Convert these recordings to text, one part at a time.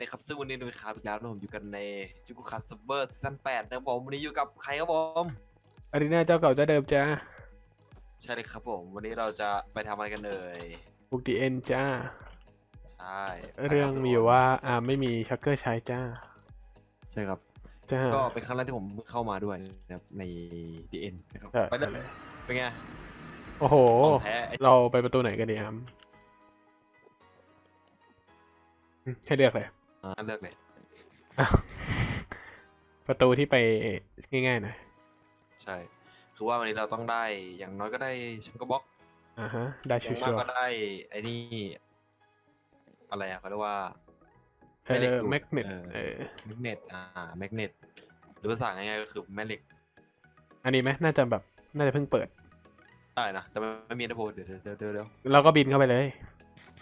นะครับซึ่งวันนี้นะครับอีกแล้วนะผมอยู่กันในจูกุคัสเบอร์ซีซั่น8นะครับผมวันนี้อยู่กับใครครับผมอารีนาเจ้าเก่าเจ้าเดิมจ้าใช่เลยครับผม วันนี้เราจะไปทำอะไรกันเอ่ยบุกดีเอ็นจ้า ใช่เรื่องมีอยู่ว่าอ่าไม่มีชักเกอร์ใช้จ้า ใช่ครับ จ้า ก็เป็นครั้งแรกที่ผมเข้ามาด้วยนะครับใน DN นะครับใช่ ไปเลยเป็นไงโอ้โห ของแท้ไอ้เราไปประตูไหนกันดีครับอืมให้เลือกเลย อ่าเลือกเลยอ้าวประตูที่ไปง่ายๆหนะใช่ คือว่าวันนี้เราต้องได้อย่างน้อยก็ได้ชังกบล็อกอ่าฮะ ได้อชัย่างมากวก็ร์ได้ไอ้นี่ อะไรอะเขาเรียกว่า ๆเออแม่แมเหล็กกเนตดูดเออแมกเนตอ่าแมกเนตหรือภาษาง่ายๆก็คือแม่เหล็กอันนี้ไหมน่าจะแบบน่าจะเพิ่งเปิด ได้นะแต่มันไม่มีนะโพเดี๋ยวเดี๋ยวเดี๋ยวเดี๋ยวเดี๋ยวเราก็บินเข้าไปเลย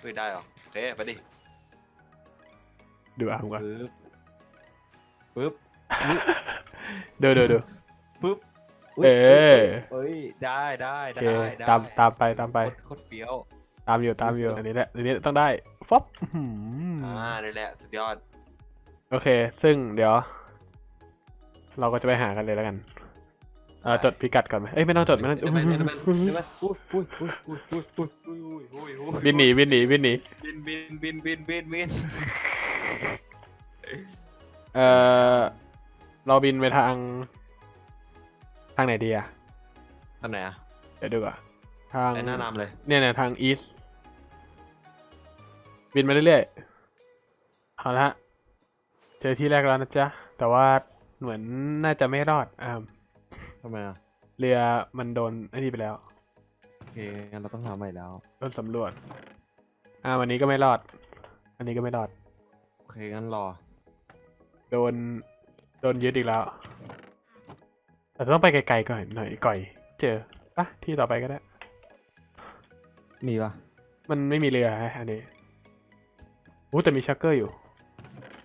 เฮ้ยได้เหรอโอเคไปดิ เดี๋ยวอ่างก่อนปึ๊บปึ๊บเดี๋ยวเดี๋ยวปึ๊บเออเฮ้ยได้ได้ได้ตามตามไปตามไปโคตรเฟี้ยวตามอยู่ตามอยู่อันนี้แหละอันนี้ต้องได้ฟ๊อปอ่าได้แหละสุดยอด โอเค ซึ่งเดี๋ยว เราก็จะไปหากันเลยแล้วกันเออจดพิกัดก่อนไหมเอ้ยไม่ต้องจดไม่ต้องบินหนีบินหนีบินหนีบินบินบินบินบินบิน เออเราบินไปทาง ทางไหนดีอะท่านไหนอะเดี๋ยวดูก่อนทางไอ้หน้านำเลย เนี่ยเนี่ยทางอีสบินมาเรื่อยๆเอาละเจอที่แรกแล้วนะจ๊ะ แต่ว่าเหมือนน่าจะไม่รอดอ่าทำไมอะเรือมันโดนไอ้นี่ไปแล้วโอเคงั้นเราต้องหาใหม่แล้ว โดนสำรวจอ่าวันนี้ก็ไม่รอด อันนี้ก็ไม่รอดโอ เคงั้นรอ โดน โดนยึดอีกแล้ว แต่ต้องไปไกลๆก่อนหน่อยก่อย เจอปะที่ต่อไปก็ได้ มีปะมันไม่มีเรือฮะอันนี้อู้แต่มีชักเกอร์อยู่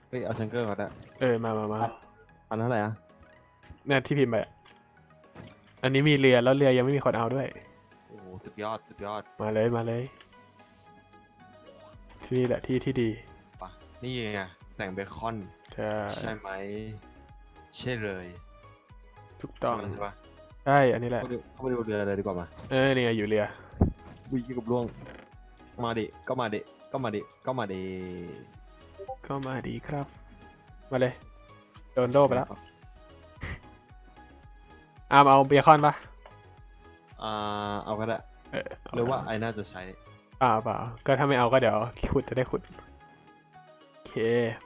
เฮ้ยเอาชังเกอร์มาได้เออมามามาอันเท่าไหร่อะเนี่ยที่พิมพ์ไปอะอันนี้มีเรือแล้วเรือยังไม่มีคนเอาด้วย โอ้โหสุดยอดสุดยอดมาเลยมาเลย ที่นี่แหละที่ที่ดีปะ นี่ไงแสงเบคอนจะใช่ไหม ใช่เลยถูกต้องใช่ปะใช่อันนี้แหละเข้าไปดูเข้าไปดูเรือเลยดีกว่ามา เออเนี่ยอยู่เรือวิ่งกับล่วง มาดิ ก็มาดิ ก็มาดิ ก็มาดิ ก็มาดีครับ มาเลย โดนโดไปแล้วอามเอาเบคอนปะอ่า เอาก็ได้เออเหรือว่าไอ้น่าจะใช้เปล่าเปล่า ก็ถ้าไม่เอาก็เดี๋ยวขุดจะได้ขุดโอเค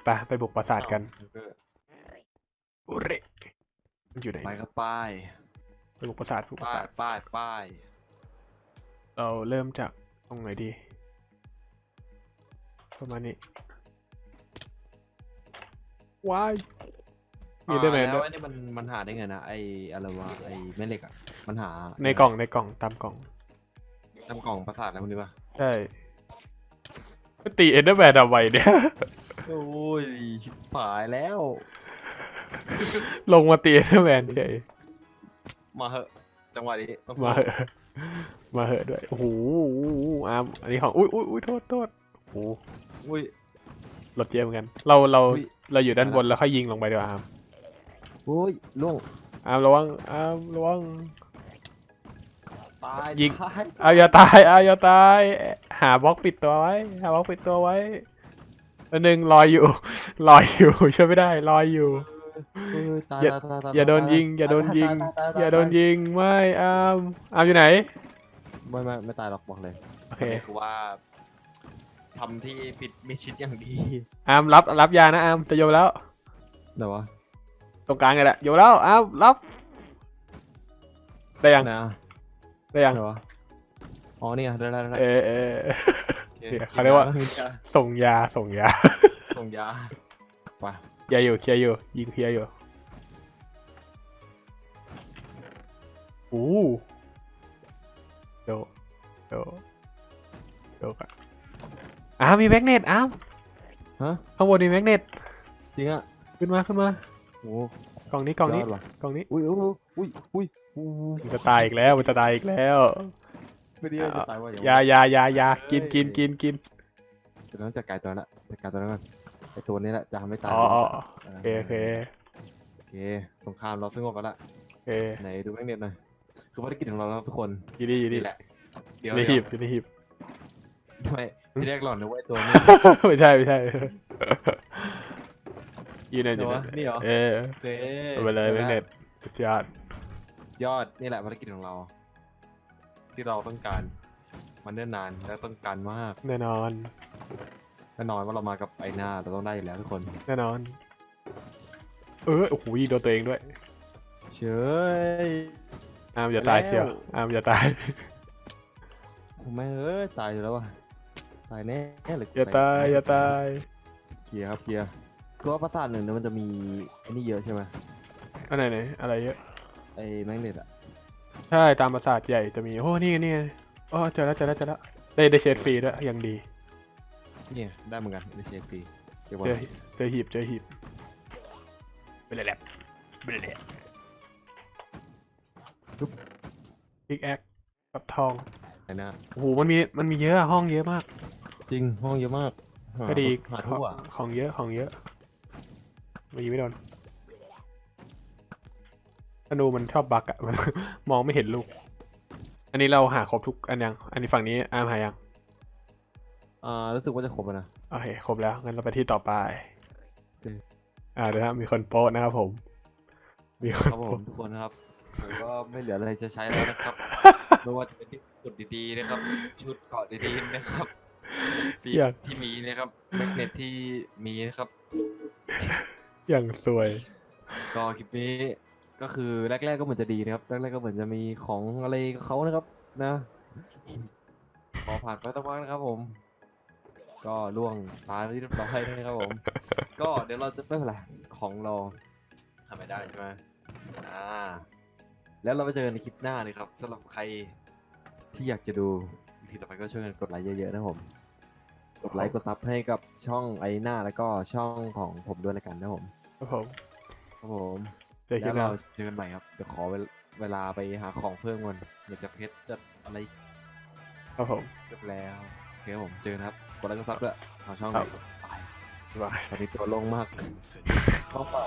ไปไปบุกปราสาทกันชังเกอร์อุเรมันอยู่ไหนไปก็ป้ายไปบุกปราสาทบุกปราป้ายสาทป้ายป้ายเราเริ่มจากตรงไหนดี ประมาณนี้ว้ายมีได้ไหมอ่าด้แล้ววยไอ้นี่มันมันหาได้ไงนะไอ้อะไรวะไอ้แม่เหล็กอะมันหาในกล่องในกล่องตามกล่องทำกล่องประสาทอะไรพวกนี้ปะใช่ก็ ตีเอ็นเดอร์แมนเอาไว้เนี่ย โอ้ยชิบหายแล้ว ลงมาตีเอ็นเดอร์แมนเฉยมาเหอะ จังหวะนี้ต้องมาสู้เหอะมาเหอะด้วย โอ้โหอามอันนี้ของ อุ้ยอุ้ยอุ้ยโทษโทษโอ้โหอุ้ยรถเยอะเหมือนกัน เราเราอุ๊ย เราอยู่ด้านบนแล้วค่อยยิงลงไปดีกว่าอามอุ้ยล่วงอามระวังอามระวัง ตายยิง ตายเอาอย่าตายเอาอย่าตาย หาบล็อกปิดตัวไว้ หาบล็อกปิดตัวไว้อันหนึ่งลอยอยู่ ลอยอยู่ ช่วยไม่ได้ลอยอยู่เออตายอย่าตายตายอย่าโดนตยิง อย่าโดนยิงตตตตอย่าโดนยิง ไม่อามอามอยู่ไหน ไม่ไม่ไม่ตายหรอกบอกเลยโอเคประด็นคือว่าทำที่ปิดมิดชิดอย่างดีอามรับรับยานะอามจะโยนแล้วเดี๋ยววะตรงกลางไงแหละโยนแล้วอามรับได้ยังนะได้ยังเดี๋ยววะ อ๋อนี่ไงได้ได้ได้เออเออโอคเนี่ยเขาเรียกว่ากินยส่งยาส่งยา ส่งยาไปเคลียร์อยู่เคลียร์อยู่ยิงเคลียร์อยู่โอ้โดโดโดกันอ้าวมีแมกเนตอ้าวฮะข้างบนมีแมกเนตจริงอะขึ้นมาขึ้นมาโอ้กล่องนี้กล่องนี้ยดว่ะกล่องนี้อุ้ยอุ้ยอุ้ยอุ้ยอุ้ยมันจะตายอีกแล้วมันจะตายอีกแล้ว ไม่ได้จะตายว่ะยายายายากินกินกินกินเดี๋ยวต้องจัดการตัวนั้นละจัดการตัวนั้นก่อนไอตัวนี้แหละจะทำให้ตายอ๋ออ๋อเออโอเคโอเคโอเคสงครามเราสงบกันละโอเคไหนดูแม่งเน็ตหน่อยคือภารกิจของเราครับทุกคนยีดียีดีนี่แหละเดี๋ยวในหีบอยู่ในหีบเดี๋ยวไม่ที่แรกหล่อนนึกว่าไอ้ตัวนี้ไม่ใช่ไม่ใช่อยืนเน็ตอยู่เหรนะอนี่เหรอเออโอเคเอาไปเลยแม่งเน็ตสุดยอดยอดนี่แหละภารกิจของเรา ที่เราต้องการ มันเนิ่นนานและต้องการมากแน่นอน แน่นอนว่าเรามากับไอหน้าเราต้องได้อยู่แล้วทุกคน แน่นอน เออโอ้โหยิงโดนตัวเองด้วยเชยอามจะตายเชียวแล้ว อามจะตายแม่งเอ้ยตายอยู่แล้วว่ะตายแน่เลยอย่าตายอย่าตายเกียร์ครับเกียร์คือว่าประสาทหนึ่งเนี่ยมันจะมีไอ้นี่เยอะใช่ไหมอันไหนไหนอะไรเยอะไอ้แมกเนตอะ ใช่ตามปราสาทใหญ่จะมีโอ้นี่ไงนี่ไงอ๋อเจอแล้วเจอแล้วเจอแล้วได้ได้เชดฟรีด้วยยังดีเนี่ยได้เหมือนกันในเชฟฟรีเดี๋ยวก่อนเจอเจอหีบเจอหีบไปเลยแหละไปเลยแหละพิกแอคกับทองไอ้หน้าโอ้โหมันมีมันมีเยอะอะห้องเยอะมากจริงห้องเยอะมากหาก็ดีหาทั่วของเยอะของเยอะไม่ยิงไม่โดน ธนูมันชอบบักอะมันมองไม่เห็นลูก อันนี้เราหาครบทุกอันยัง อันนี้ฝั่งนี้อามหายังอ่ารู้สึกว่าจะครบแล้วนะ โอเคครบแล้วงั้นเราไปที่ต่อไปโอเคอ่าเดี๋ยวนะมีคนโป๊ะนะครับผม มีคนครับผโป๊ะมทุกคนนะครับผมก็ไม่เหลืออะไรจะใช้แล้วนะครับไม่ว่าจะเป็นที่กดดีๆนะครับ ชุดเกาะดีๆนะครับปีกอยากที่มีนะครับแมกเนตที่มีนะครับ อย่างสวย ก็คลิปนี้ ก็คือแรกๆก็เหมือนจะดีนะครับแรกๆก็เหมือนจะมีของอะไรกับเขานะครับ นะพอผ่านไปสักพักนะครับ ผม ก็ล่วงตายไปที่เรียบร้อยนะครับผม ก็เดี๋ยวเราจะไม่เป็นไรของเราทำไม่ได้ใช่ไหมอ่าแล้วเราไปเจอกันในคลิปหน้าเลยครับสำหรับใครที่อยากจะดูทีต่อไปก็ช่วยกันกดไลค์เยอะๆนะครับผม กดไลค์กดซับให้กับช่องไอหน้าแล้วก็ช่องของผมด้วยละกันนะครับผม ครับผม ครับผม เจอคลิแล้ปวหน้า เราเจอกันใหม่ครับ เดี๋ยวขอเวลเวลาไปหาของเพิ่มก่อนอยากจะเพชรจะอะไรครับผม เรียบแล้วโอเคครับผมเจอกันครับกดไลค์กดซับด้วยขอช่องคหรัน่บอยไปบ๊ายบาย ตอนนี้ตัวโลงมากต้องเปล่า